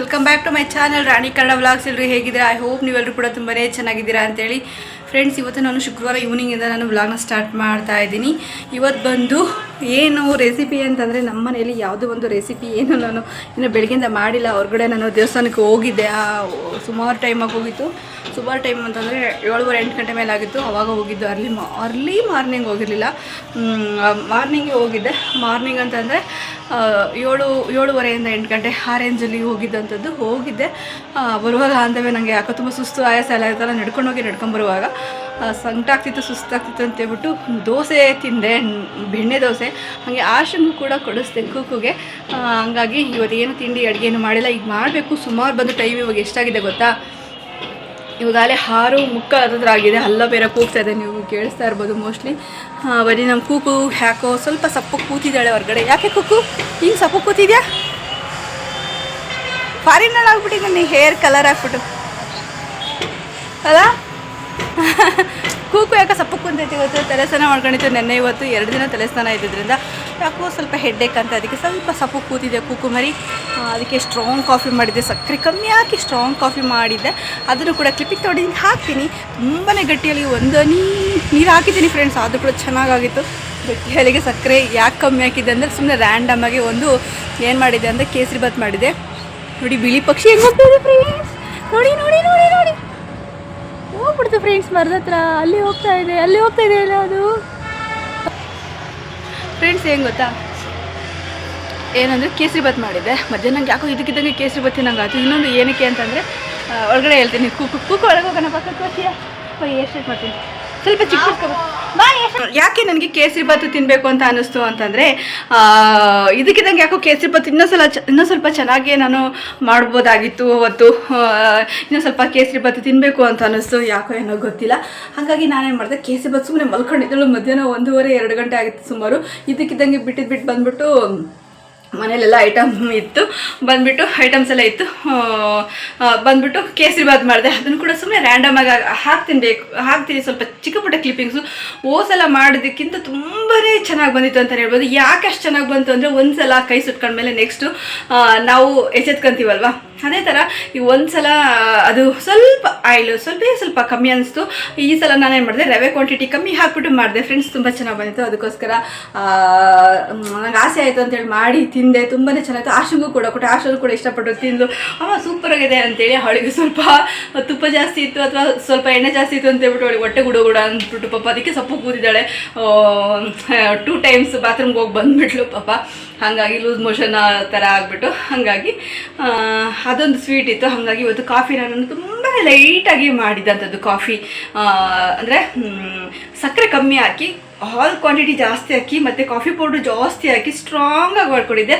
Welcome back to my channel Rani Kannada vlogs ಎಲ್ಲರೂ ಹೇಗಿದ್ದೀರಾ? I hope ನೀವೆಲ್ಲರೂ ಕೂಡ ತುಂಬಾ ಚೆನ್ನಾಗಿದ್ದೀರಾ ಅಂತೇಳಿ. ಫ್ರೆಂಡ್ಸ್ ಇವತ್ತು ನಾನು ಶುಕ್ರವಾರ ಈವ್ನಿಂಗಿಂದ ನಾನು ವ್ಲಾಗ್ನ ಸ್ಟಾರ್ಟ್ ಮಾಡ್ತಾ ಇದ್ದೀನಿ. ಇವತ್ತು ಬಂದು ಏನು ರೆಸಿಪಿ ಅಂತಂದರೆ ನಮ್ಮ ಮನೆಯಲ್ಲಿ ಯಾವುದೋ ಒಂದು ರೆಸಿಪಿ ಏನು ನಾನು ಇನ್ನು ಬೆಳಗ್ಗೆಯಿಂದ ಮಾಡಿಲ್ಲ. ಹೊರಗಡೆ ನಾನು ದೇವಸ್ಥಾನಕ್ಕೆ ಹೋಗಿದ್ದೆ. ಸುಮಾರು ಟೈಮಾಗಿ ಹೋಗಿತ್ತು. ಸುಮಾರು ಟೈಮ್ ಅಂತಂದರೆ ಏಳುವರೆ ಎಂಟು ಗಂಟೆ ಮೇಲೆ ಆಗಿತ್ತು. ಅವಾಗ ಹೋಗಿದ್ದು ಅರ್ಲಿ ಮಾ ಅರ್ಲಿ ಮಾರ್ನಿಂಗ್ ಹೋಗಿರಲಿಲ್ಲ. ಮಾರ್ನಿಂಗೇ ಹೋಗಿದ್ದೆ. ಮಾರ್ನಿಂಗ್ ಅಂತಂದರೆ ಏಳು ಏಳುವರೆಯಿಂದ ಎಂಟು ಗಂಟೆ ಆ ರೇಂಜಲ್ಲಿ ಹೋಗಿದ್ದಂಥದ್ದು ಹೋಗಿದ್ದೆ. ಬರುವಾಗ ಅಂದವೇ ನನಗೆ ಯಾಕೋ ತುಂಬ ಸುಸ್ತು ಆಯಾಸ ಎಲ್ಲ ಇರ್ತಲ್ಲ ನಡ್ಕೊಂಡು ಹೋಗಿ ನಡ್ಕೊಂಡು ಬರುವಾಗ. ಆ, ಸಂಕಟ ಆಗ್ತಿತ್ತು ಸುಸ್ತಾಗ್ತಿತ್ತು ಅಂತೇಳ್ಬಿಟ್ಟು ದೋಸೆ ತಿಂದೆ ಬೆಣ್ಣೆ ದೋಸೆ. ಹಾಗೆ ಆಶಂಗೂ ಕೂಡ ಕೊಡಿಸ್ದೆ ಕೂಕುಗೆ. ಆ, ಹಂಗಾಗಿ ಇವತ್ತು ಏನು ತಿಂಡಿ ಅಡುಗೆಯನ್ನು ಮಾಡಿಲ್ಲ. ಈಗ ಮಾಡಬೇಕು. ಸುಮಾರು ಬಂದು ಟೈಮ್ ಇವಾಗ ಎಷ್ಟಾಗಿದೆ ಗೊತ್ತಾ? ಇವಾಗಲೇ ಹಾರು ಮುಕ್ಕ ಹತ್ರ ಆಗಿದೆ. ಹಲ್ಲ ಬೇರೆ ಕೂಗ್ತಾ ಇದೆ ನೀವು ಕೇಳಿಸ್ತಾ ಇರ್ಬೋದು ಮೋಸ್ಟ್ಲಿ ಬರೀ ನಮ್ಮ ಕೂಕು ಯಾಕೋ ಸ್ವಲ್ಪ ಸಪ್ಪು ಕೂತಿದ್ದಾಳೆ ಹೊರಗಡೆ. ಯಾಕೆ ಕೂಕು? ಹಿಂಗೆ ಸಪ್ಪು ಕೂತಿದ್ಯಾ? ಫಾರಿನರ್ ಆಗ್ಬಿಟ್ಟಿದ್ದಾನೆ ಹೇರ್ ಕಲರ್ ಹಾಕ್ಬಿಟ್ಟು ಅಲ್ಲ ಕೂಕು ಯಾಕೆ ಸಪ್ಪು ಕುಂತೈತಿ ಇವತ್ತು ತಲೆಸ್ನಾನ ಮಾಡ್ಕೊಂಡಿತ್ತು ನೆನ್ನೆ ಇವತ್ತು ಎರಡು ದಿನ ತಲೆಸ್ನಾನ ಇದ್ದಿದ್ದರಿಂದ ಯಾಕೋ ಸ್ವಲ್ಪ ಹೆಡ್ಡೇಕ್ ಅಂತ ಅದಕ್ಕೆ ಸ್ವಲ್ಪ ಸಪ್ಪು ಕೂತಿದೆ ಕೂಕು ಮರಿ. ಅದಕ್ಕೆ ಸ್ಟ್ರಾಂಗ್ ಕಾಫಿ ಮಾಡಿದ್ದೆ. ಸಕ್ಕರೆ ಕಮ್ಮಿ ಹಾಕಿ ಸ್ಟ್ರಾಂಗ್ ಕಾಫಿ ಮಾಡಿದ್ದೆ. ಅದನ್ನು ಕೂಡ ಕ್ಲಿಪ್ಪಿಗೆ ತೊಡಿ ಹಾಕ್ತೀನಿ. ತುಂಬಾ ಗಟ್ಟಿಯಲ್ಲಿ ಒಂದು ನೀರು ಹಾಕಿದ್ದೀನಿ ಫ್ರೆಂಡ್ಸ್ ಅದು ಕೂಡ ಚೆನ್ನಾಗಾಗಿತ್ತು. ಗಟ್ಟಿಯಲ್ಲಿಗೆ ಸಕ್ಕರೆ ಯಾಕೆ ಕಮ್ಮಿ ಹಾಕಿದ್ದೆ ಅಂದರೆ ಸುಮ್ಮನೆ ರ್ಯಾಂಡಮ್ ಆಗಿ ಒಂದು ಏನು ಮಾಡಿದೆ ಅಂದರೆ ಕೇಸರಿ ಬಾತ್ ಮಾಡಿದೆ ನೋಡಿ ಬಿಳಿ ಪಕ್ಷಿ ಹೆಂಗೆ ಫ್ರೆಂಡ್ಸ್ ನೋಡಿ ನೋಡಿ ನೋಡಿ ನೋಡಿ. ಹೋಗ್ಬಿಡ್ತು ಫ್ರೆಂಡ್ಸ್ ಮರದ ಹತ್ರ. ಅಲ್ಲಿ ಹೋಗ್ತಾ ಇದೆ, ಅಲ್ಲಿ ಹೋಗ್ತಾ ಇದೆ ಅಲ್ಲ ಅದು? ಫ್ರೆಂಡ್ಸ್ ಏನು ಗೊತ್ತಾ? ಏನಂದರೆ ಕೇಸರಿ ಬಾತ್ ಮಾಡಿದ್ದೆ. ಮಧ್ಯಾಹ್ನ ಯಾಕೋ ಇದಕ್ಕಿದ್ದಂಗೆ ಕೇಸರಿ ಬಾತ್ ನಂಗೆ ಆಯ್ತು ಇನ್ನೊಂದು ಏನಕ್ಕೆ ಅಂತಂದರೆ ಒಳಗಡೆ ಹೇಳ್ತೀನಿ. ಕೂಕು ಕೂಕು ಒಳಗೆ ಹೋಗೋಣ, ಪಕ್ಕಕ್ಕೆ ಬರ್ತೀಯಾ ಎಷ್ಟು ಮಾಡ್ತೀನಿ. ಸ್ವಲ್ಪ ಚಿಕ್ಕ ಯಾಕೆ ನನಗೆ ಕೇಸರಿ ಬಾತು ತಿನ್ನಬೇಕು ಅಂತ ಅನ್ನಿಸ್ತು ಅಂತಂದರೆ ಇದಕ್ಕಿದ್ದಂಗೆ ಯಾಕೋ ಕೇಸರಿ ಭಾತು ಇನ್ನೊಂದು ಸಲ ಚ, ಇನ್ನೂ ಸ್ವಲ್ಪ ಚೆನ್ನಾಗಿ ನಾನು ಮಾಡ್ಬೋದಾಗಿತ್ತು ಅವತ್ತು ಇನ್ನೊಂದು ಇನ್ನೂ ಸ್ವಲ್ಪ ಕೇಸರಿ ಭಾತು ತಿನ್ನಬೇಕು ಅಂತ ಅನ್ನಿಸ್ತು, ಯಾಕೋ ಏನೋ ಗೊತ್ತಿಲ್ಲ. ಹಾಗಾಗಿ ನಾನೇನು ಮಾಡಿದೆ, ಕೇಸರಿ ಭಾತ್ ಸುಮ್ಮನೆ ಮಲ್ಕೊಂಡಿದ್ದಳು ಮಧ್ಯಾಹ್ನ ಒಂದೂವರೆ, ಎರಡು ಗಂಟೆ ಆಗಿತ್ತು ಸುಮಾರು. ಇದಕ್ಕಿದ್ದಂಗೆ ಬಿಟ್ಟಿದ್ದು ಬಿಟ್ಟು ಬಂದ್ಬಿಟ್ಟು ಮನೇಲೆಲ್ಲ ಐಟಮ್ ಇತ್ತು. ಬಂದ್ಬಿಟ್ಟು ಐಟಮ್ಸ್ ಎಲ್ಲ ಇತ್ತು. ಬಂದ್ಬಿಟ್ಟು ಕೇಸರಿ ಬಾತ್ ಮಾಡಿದೆ. ಅದನ್ನು ಕೂಡ ಸುಮ್ಮನೆ ರ್ಯಾಂಡಮ್ ಆಗಿ ಹಾಕ್ತೀನಿ ಬೇಕು. ಹಾಕ್ತೀನಿ ಸ್ವಲ್ಪ ಚಿಕ್ಕ ಪುಟ್ಟ ಕ್ಲಿಪ್ಪಿಂಗ್ಸು ಓಸಲ ಮಾಡೋದಕ್ಕಿಂತ ತುಂಬಾ ಚೆನ್ನಾಗಿ ಬಂದಿತ್ತು ಅಂತ ಹೇಳ್ಬೋದು. ಯಾಕೆ ಅಷ್ಟು ಚೆನ್ನಾಗಿ ಬಂತು ಅಂದರೆ ಒಂದ್ಸಲ ಕೈ ಸುಟ್ಕೊಂಡ್ಮೇಲೆ ನೆಕ್ಸ್ಟು ನಾವು ಎಚ್ಚೆತ್ಕೊಂತೀವಲ್ವಾ ಅದೇ ಥರ ಈ ಒಂದ್ಸಲ, ಅದು ಸ್ವಲ್ಪ ಆಯಿಲು, ಸ್ವಲ್ಪ ಸ್ವಲ್ಪ ಕಮ್ಮಿ ಅನಿಸ್ತು. ಈ ಸಲ ನಾನೇನು ಮಾಡಿದೆ, ರವೆ ಕ್ವಾಂಟಿಟಿ ಕಮ್ಮಿ ಹಾಕ್ಬಿಟ್ಟು ಮಾಡಿದೆ. ಫ್ರೆಂಡ್ಸ್ ತುಂಬ ಚೆನ್ನಾಗಿ ಬಂದಿತ್ತು. ಅದಕ್ಕೋಸ್ಕರ ನನಗೆ ಆಸೆ ಆಯಿತು ಅಂತೇಳಿ ಮಾಡಿ ತಿಂದೆ. ತುಂಬಾ ಚೆನ್ನಾಗಿತ್ತು. ಆಶುಗೂ ಕೂಡ ಕೊಟ್ಟೆ. ಆಶುಗು ಕೂಡ ಇಷ್ಟಪಟ್ಟು ತಿಂದು ಅಮ್ಮ ಸೂಪರ್ ಆಗಿದೆ ಅಂತೇಳಿ ಅವಳಿಗೆ ಸ್ವಲ್ಪ ತುಪ್ಪ ಜಾಸ್ತಿ ಇತ್ತು ಅಥವಾ ಸ್ವಲ್ಪ ಎಣ್ಣೆ ಜಾಸ್ತಿ ಇತ್ತು ಅಂತ ಹೇಳ್ಬಿಟ್ಟು ಅವಳಿಗೆ ಹೊಟ್ಟೆ ಗುಡು ಗುಡ ಅಂದ್ಬಿಟ್ಟು ಪಾಪ. ಅದಕ್ಕೆ ಸೊಪ್ಪು ಕೂತಿದ್ದಾಳೆ. ಟೂ ಟೈಮ್ಸ್ ಬಾತ್ರೂಮ್ಗೆ ಹೋಗಿ ಬಂದ್ಬಿಟ್ಲು ಪಾಪ. ಹಾಗಾಗಿ ಲೂಸ್ ಮೋಷನ್ ಥರ ಆಗಿಬಿಟ್ಟು ಹಾಗಾಗಿ ಅದೊಂದು ಸ್ವೀಟ್ ಇತ್ತು. ಹಾಗಾಗಿ ಇವತ್ತು ಕಾಫಿ ನಾನು ತುಂಬ ಲೈಟಾಗಿ ಮಾಡಿದಂಥದ್ದು ಕಾಫಿ ಅಂದರೆ ಸಕ್ಕರೆ ಕಮ್ಮಿ ಹಾಕಿ ಹಾಲ್ ಕ್ವಾಂಟಿಟಿ ಜಾಸ್ತಿ ಹಾಕಿ, ಮತ್ತು ಕಾಫಿ ಪೌಡ್ರ್ ಜಾಸ್ತಿ ಹಾಕಿ ಸ್ಟ್ರಾಂಗಾಗಿ ಮಾಡ್ಕೊಂಡಿದ್ದೆ.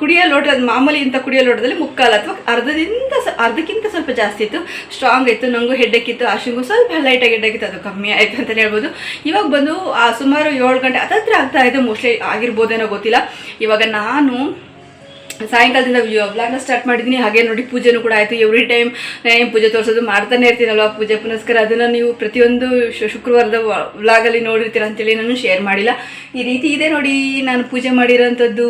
ಕುಡಿಯೋ ಲೋಟ ಮಾಮೂಲಿ ಇಂಥ ಕುಡಿಯೋ ಲೋಟದಲ್ಲಿ ಮುಕ್ಕಾಲು, ಅಥವಾ ಅರ್ಧದಿಂದ ಅರ್ಧಕ್ಕಿಂತ ಸ್ವಲ್ಪ ಜಾಸ್ತಿ ಇತ್ತು. ಸ್ಟ್ರಾಂಗ್ ಇತ್ತು ನನಗೂ ಹೆಡ್ಡಕ್ಕಿತ್ತು ಆಶಿಗೂ ಸ್ವಲ್ಪ ಲೈಟಾಗಿ ಹೆಡ್ಡಕ್ಕಿತ್ತು ಅದು ಕಮ್ಮಿ ಆಯಿತು ಅಂತಲೇ ಹೇಳ್ಬೋದು. ಇವಾಗ ಬಂದು ಸುಮಾರು ಏಳು ಗಂಟೆ, ಹತ್ತತ್ರ ಆಗ್ತಾ ಇದೆ ಮೋಸ್ಟ್ಲಿ ಆಗಿರ್ಬೋದೇನೋ ಗೊತ್ತಿಲ್ಲ. ಇವಾಗ ನಾನು ಸಾಯಂಕಾಲದಿಂದ ವ್ಲಾಗ್ನ ಸ್ಟಾರ್ಟ್ ಮಾಡಿದ್ದೀನಿ ಹಾಗೆ ನೋಡಿ ಪೂಜೆನೂ ಕೂಡ ಆಯಿತು. ಎವ್ರಿ ಟೈಮ್ ಏನು ಪೂಜೆ ತೋರಿಸೋದು ಮಾಡ್ತಾನೆ ಇರ್ತೀನಲ್ವ? ಪೂಜೆ ಪುನಸ್ಕಾರ, ಅದನ್ನು ನೀವು ಪ್ರತಿಯೊಂದು ಶುಕ್ರವಾರದ ವ್ಲಾಗಲ್ಲಿ ನೋಡಿರ್ತೀರ ಅಂತೇಳಿ ನಾನು ಶೇರ್ ಮಾಡಿಲ್ಲ. ಈ ರೀತಿ ಇದೆ ನೋಡಿ ನಾನು ಪೂಜೆ ಮಾಡಿರೋಂಥದ್ದು.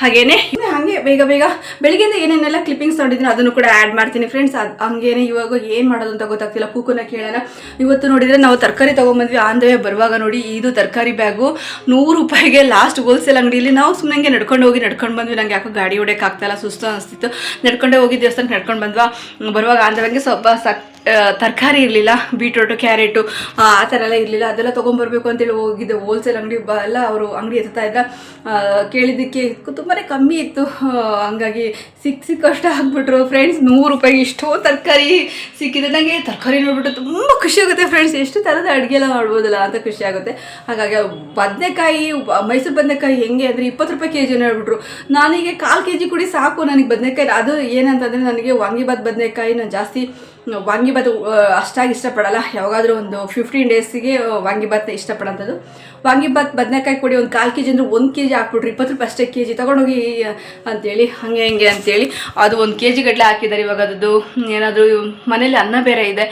ಹಾಗೇನೆ? ಹಾಗೆ ಬೇಗ ಬೇಗ ಬೆಳಿಗ್ಗೆಯಿಂದ ಏನೇನೆಲ್ಲ ಕ್ಲಿಪ್ಪಿಂಗ್ಸ್ ನೋಡಿದ್ದೀನಿ ಅದನ್ನು ಕೂಡ ಆ್ಯಡ್ ಮಾಡ್ತೀನಿ. ಫ್ರೆಂಡ್ಸ್ ಅದು ಹಂಗೇನೆ ಇವಾಗ ಏನು ಮಾಡೋದು ಅಂತ ಗೊತ್ತಾಗ್ತಿಲ್ಲ. ಕೂಕುನ ಕೇಳೋಣ ಇವತ್ತು ನೋಡಿದರೆ ನಾವು ತರಕಾರಿ ತೊಗೊಂಬಂದ್ವಿ. ದ ಬರುವಾಗ ನೋಡಿ ಇದು ತರಕಾರಿ ಬ್ಯಾಗು ನೂರು ರೂಪಾಯಿಗೆ ಲಾಸ್ಟ್ ಹೋಲ್ಸೇಲ್ ಅಂಗಡಿಯಲ್ಲಿ ನಾವು ಸುಮ್ಮನೆ ನಡ್ಕೊಂಡು ಹೋಗಿ ನಡ್ಕೊಂಡು ಬಂದ್ವಿ. ನಂಗೆ ಯಾಕೋ ಗಾಡಿ ಹೊಡೆಯೋಕೆ ಆಗ್ತಾಯಿಲ್ಲ ಸುಸ್ತು ಅನಿಸ್ತಿತ್ತು. ನಡ್ಕೊಂಡೇ ಹೋಗಿ ದೇವಸ್ಥಾನಕ್ಕೆ ನಡ್ಕೊಂಡು ಬಂದ್ವಾ. ಬರುವಾಗ ಆಂಧ್ರವಂಗೆ ಸ್ವಲ್ಪ ಸಕ್ ತರಕಾರಿ ಇರಲಿಲ್ಲ. ಬೀಟ್ರೋಟು ಕ್ಯಾರೆಟು ಆ ಥರ ಎಲ್ಲ ಇರಲಿಲ್ಲ. ಅದೆಲ್ಲ ತೊಗೊಂಬರ್ಬೇಕು ಅಂತೇಳಿ ಹೋಗಿದ್ದೆ. ಹೋಲ್ಸೇಲ್ ಅಂಗಡಿ ಬ, ಎಲ್ಲ ಅವರು ಅಂಗಡಿ ಎತ್ತಾ ಇದ್ದ ಕೇಳಿದ್ದಕ್ಕೆ ತುಂಬಾ ಕಮ್ಮಿ ಇತ್ತು. ಹಂಗಾಗಿ ಸಿಕ್ಕ ಸಿಕ್ಕಷ್ಟು ಹಾಕ್ಬಿಟ್ರು ಫ್ರೆಂಡ್ಸ್ ನೂರು ರೂಪಾಯಿಗೆ ಇಷ್ಟೋ ತರಕಾರಿ ಸಿಕ್ಕಿದೆ. ನನಗೆ ತರಕಾರಿ ನೋಡ್ಬಿಟ್ಟು ತುಂಬ ಖುಷಿ ಆಗುತ್ತೆ ಫ್ರೆಂಡ್ಸ್ ಎಷ್ಟು ಥರದ ಅಡುಗೆ ಎಲ್ಲ ಮಾಡ್ಬೋದಲ್ಲ ಅಂತ ಖುಷಿ ಆಗುತ್ತೆ. ಹಾಗಾಗಿ ಬದನೆಕಾಯಿ, ಮೈಸೂರು ಬದನೆಕಾಯಿ ಹೆಂಗೆ ಅಂದರೆ ಇಪ್ಪತ್ತು ರೂಪಾಯಿ ಕೆ ಜಿನ ಹೇಳ್ಬಿಟ್ರು. ನಾನೀಗ ಕಾಲು ಕೆ ಜಿ ಕುಡಿ ಸಾಕು. ನನಗೆ ಬದನೆಕಾಯಿ, ಅದು ಏನಂತಂದರೆ ನನಗೆ ವಾಂಗಿಬಾತ್ ಬದನೆಕಾಯಿ, ನಾನು ಜಾಸ್ತಿ ವಾಂಗಿಬಾತ್ ಅಷ್ಟಾಗಿ ಇಷ್ಟಪಡಲ್ಲ. ಯಾವಾಗಾದರೂ ಒಂದು ಫಿಫ್ಟೀನ್ ಡೇಸಿಗೆ ವಾಂಗಿಬಾತ್ನ ಇಷ್ಟಪಡೋಂಥದ್ದು. ವಾಂಗಿಬಾತ್ ಬದನೆಕಾಯಿ ಕೊಡಿ ಒಂದು ಕಾಲು ಕೆ ಜಿ ಅಂದರೆ ಒಂದು ಕೆ ಜಿ ಹಾಕ್ಬಿಟ್ರಿ, ಇಪ್ಪತ್ತು ರೂಪಾಯಿ ಅಷ್ಟೇ ಕೆ ಜಿ ತೊಗೊಂಡೋಗಿ ಅಂತೇಳಿ, ಹಾಗೆ ಹಿಂಗೆ ಅಂತೇಳಿ ಅದು ಒಂದು ಕೆ ಜಿ ಗಟ್ಟಲೆ ಹಾಕಿದ್ದಾರೆ ಇವಾಗ ಅದು ಏನಾದರೂ ಮನೇಲಿ ಅನ್ನ ಬೇರೆ ಇದೆ.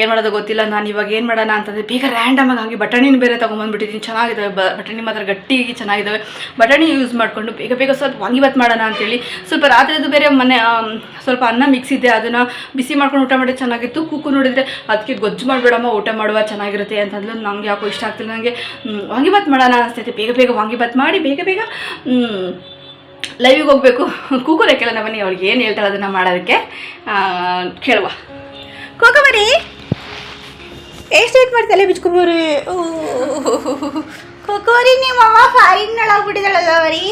ಏನು ಮಾಡೋದು ಗೊತ್ತಿಲ್ಲ, ನಾನು ಇವಾಗ ಏನು ಮಾಡೋಣ ಅಂತಂದರೆ ಬೇಗ ರ್ಯಾಂಡಮಾಗಿ ಹಾಗೆ ಬಟಾಣಿನ ಬೇರೆ ತೊಗೊಂಬಂದ್ಬಿಟ್ಟಿದ್ದೀನಿ. ಚೆನ್ನಾಗಿದ್ದಾವೆ ಬಟಾಣಿ ಮಾತ್ರ ಗಟ್ಟಿಯಾಗಿ ಚೆನ್ನಾಗಿದ್ದಾವೆ. ಬಟಾಣಿ ಯೂಸ್ ಮಾಡಿಕೊಂಡು ಬೇಗ ಬೇಗ ಸ್ವಲ್ಪ ವಾಂಗಿಬಾತ್ ಮಾಡೋಣ ಅಂತೇಳಿ. ಸ್ವಲ್ಪ ರಾತ್ರಿದು ಬೇರೆ ಮನೆ ಸ್ವಲ್ಪ ಅನ್ನ ಮಿಕ್ಸ್ ಇದೆ, ಅದನ್ನು ಬಿಸಿ ಮಾಡ್ಕೊಂಡು ಊಟ ಮಾಡಿದ್ರೆ ಚೆನ್ನಾಗಿತ್ತು. ಕುಕ್ಕು ನೋಡಿದರೆ ಅದಕ್ಕೆ ಗೊಜ್ಜು ಮಾಡಬೇಡಮ್ಮ, ಊಟ ಮಾಡುವ, ಚೆನ್ನಾಗಿರುತ್ತೆ ಅಂತಂದ್ಲು. ನನಗೆ ಯಾಕೋ ಇಷ್ಟ ಆಗ್ತಿಲ್ಲ. ನನಗೆ ವಾಂಗಿಬಾತ್ ಮಾಡೋಣ ಅನಿಸ್ತೈತೆ. ಬೇಗ ಬೇಗ ವಾಂಗಿಭಾತ್ ಮಾಡಿ, ಬೇಗ ಬೇಗ ಲೈವಿಗೆ ಹೋಗಬೇಕು. ಕೂಗುರೆ ನಮ್ಮ ಬನ್ನಿ. ಅವ್ಳಿಗೆ ಏನು ಹೇಳ್ತಾಳೆ ಅದನ್ನು ಮಾಡೋದಕ್ಕೆ. ಕೇಳುವ. ಕೇಳುವ ಬರೀ ಎಷ್ಟು ವೇಟ್ ಮಾಡ್ತಲ್ಲ ಬಿಚ್ಕೊಂಬರಿ ಕೋಕೋರಿ ನಿಮ್ಮ ಅಮ್ಮ ಫಾರಿನ್ ಒಳಗ್ಬಿಟ್ಟಿದ್ದಾಳಲ್ಲ ಅವರಿ.